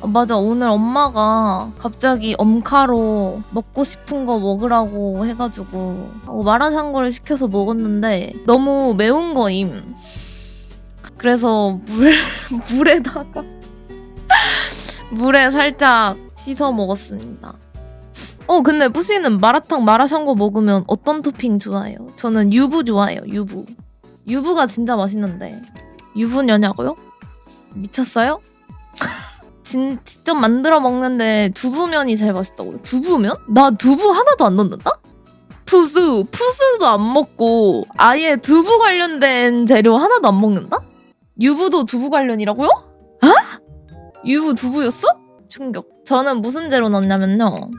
아, 맞아 오늘 엄마가 갑자기 엄카로 먹고 싶은 거 먹으라고 해가지고 마라샹궈를 시켜서 먹었는데 너무 매운 거임 그래서 물 물에다가 물에 살짝 씻어 먹었습니다 어 근데 뿌시는 마라탕 마라샹궈 먹으면 어떤 토핑 좋아해요? 저는 유부 좋아해요 유부 유부가 진짜 맛있는데 유부녀냐고요? 미쳤어요? 진, 직접 만들어 먹는데 두부면이 제일 맛있다고요? 두부면? 나 두부 하나도 안 넣는다? 푸수, 푸수도 안 먹고 아예 두부 관련된 재료 하나도 안 먹는다? 유부도 두부 관련이라고요? 아? 유부 두부였어? 충격. 저는 무슨 재료 넣냐면요.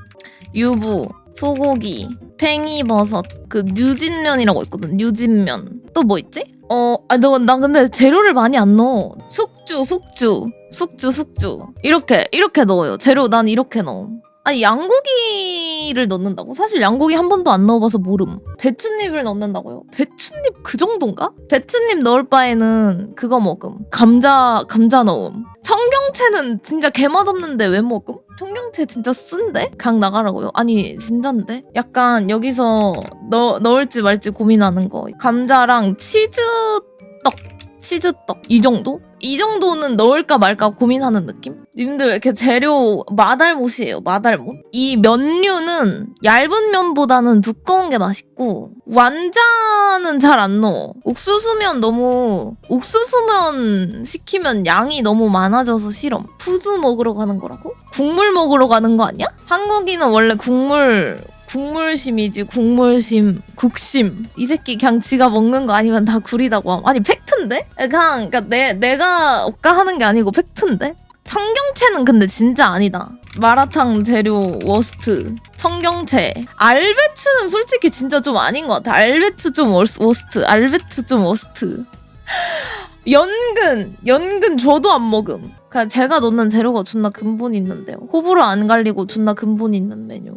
유부, 소고기, 팽이버섯, 그 뉴진면이라고 있거든. 뉴진면. 또 뭐 있지? 어, 아, 너, 나 근데 재료를 많이 안 넣어. 숙주, 숙주, 숙주, 숙주. 이렇게, 이렇게 넣어요. 재료 난 이렇게 넣어. 아니, 양고기를 넣는다고? 사실 양고기 한 번도 안 넣어봐서 모름. 배춧잎을 넣는다고요? 배춧잎 그 정도인가? 배춧잎 넣을 바에는 그거 먹음. 감자, 감자 넣음. 청경채는 진짜 개맛 없는데 왜 먹음? 청경채 진짜 쓴데? 강 나가라고요? 아니 진짠데? 약간 여기서 넣, 넣을지 말지 고민하는 거 감자랑 치즈떡 치즈떡 이 정도? 이 정도는 넣을까 말까 고민하는 느낌? 님들 왜 이렇게 재료 마달못이에요 마달못 이 면류는 얇은 면보다는 두꺼운 게 맛있고 완자는 잘 안 넣어 옥수수면 너무 옥수수면 시키면 양이 너무 많아져서 싫어 푸즈 먹으러 가는 거라고? 국물 먹으러 가는 거 아니야? 한국인은 원래 국물 국물심이지 국물심 국심 이 새끼 그냥 지가 먹는 거 아니면 다 구리다고 함 아니 팩트인데? 그냥 그러니까 내, 내가 억까 하는 게 아니고 팩트인데? 청경채는 근데 진짜 아니다. 마라탕 재료 워스트 청경채. 알배추는 솔직히 진짜 좀 아닌 것 같아. 알배추 좀 워스- 워스트 알배추 좀 워스트. 연근 연근 저도 안 먹음. 그냥 제가 넣는 재료가 존나 근본 있는데요. 호불호 안 갈리고 존나 근본 있는 메뉴